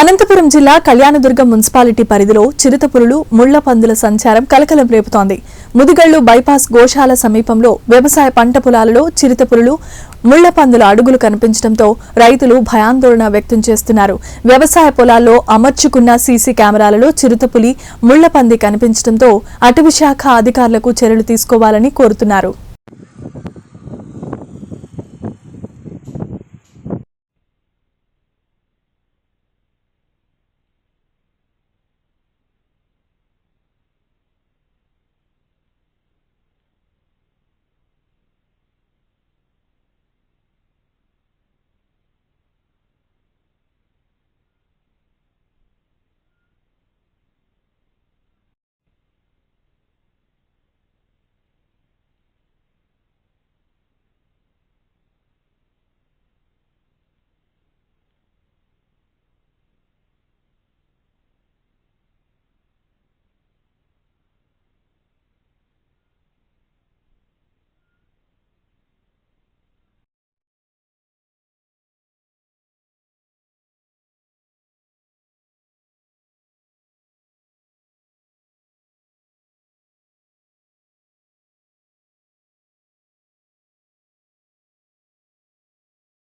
అనంతపురం జిల్లా కళ్యాణదుర్గం మున్సిపాలిటీ పరిధిలో చిరుతపులులు ముళ్ళ పందుల సంచారం కలకలం రేపుతోంది. ముదిగళ్ళు బైపాస్ గోశాల సమీపంలో వ్యవసాయ పంట పొలాలలో చిరుతపులులు ముళ్ళ పందుల అడుగులు కనిపించడంతో రైతులు భయాందోళన వ్యక్తం చేస్తున్నారు. వ్యవసాయ పొలాల్లో అమర్చుకున్న సీసీ కెమెరాలలో చిరుతపులి ముళ్ళ పంది కనిపించడంతో అటవీశాఖ అధికారులకు చర్యలు తీసుకోవాలని కోరుతున్నారు.